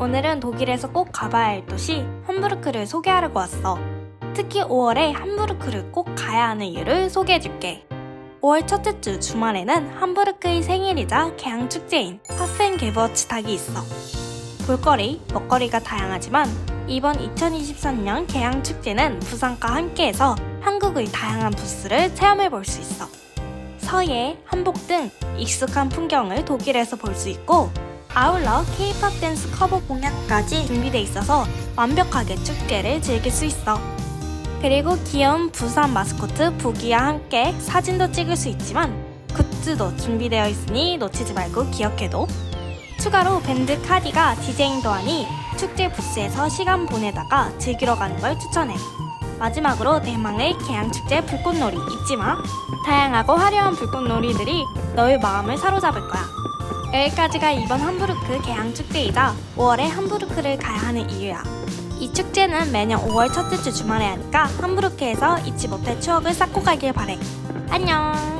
오늘은 독일에서 꼭 가봐야 할 도시 함부르크를 소개하려고 왔어. 특히 5월에 함부르크를 꼭 가야 하는 이유를 소개해줄게. 5월 첫째 주 주말에는 함부르크의 생일이자 개항 축제인 파펜 게버츠탁이 있어. 볼거리, 먹거리가 다양하지만 이번 2023년 개항 축제는 부산과 함께해서 한국의 다양한 부스를 체험해 볼 수 있어. 서예, 한복 등 익숙한 풍경을 독일에서 볼 수 있고 아울러 K-팝 댄스 커버 공연까지 준비돼 있어서 완벽하게 축제를 즐길 수 있어. 그리고 귀여운 부산 마스코트 부기와 함께 사진도 찍을 수 있지만 굿즈도 준비되어 있으니 놓치지 말고 기억해둬. 추가로 밴드 카디가 디제잉도 하니 축제 부스에서 시간 보내다가 즐기러 가는 걸 추천해. 마지막으로 대망의 개항축제 불꽃놀이 잊지 마. 다양하고 화려한 불꽃놀이들이 너의 마음을 사로잡을 거야. 여기까지가 이번 함부르크 개항축제이자 5월에 함부르크를 가야 하는 이유야. 이 축제는 매년 5월 첫째 주 주말에 하니까 함부르크에서 잊지 못할 추억을 쌓고 가길 바래. 안녕!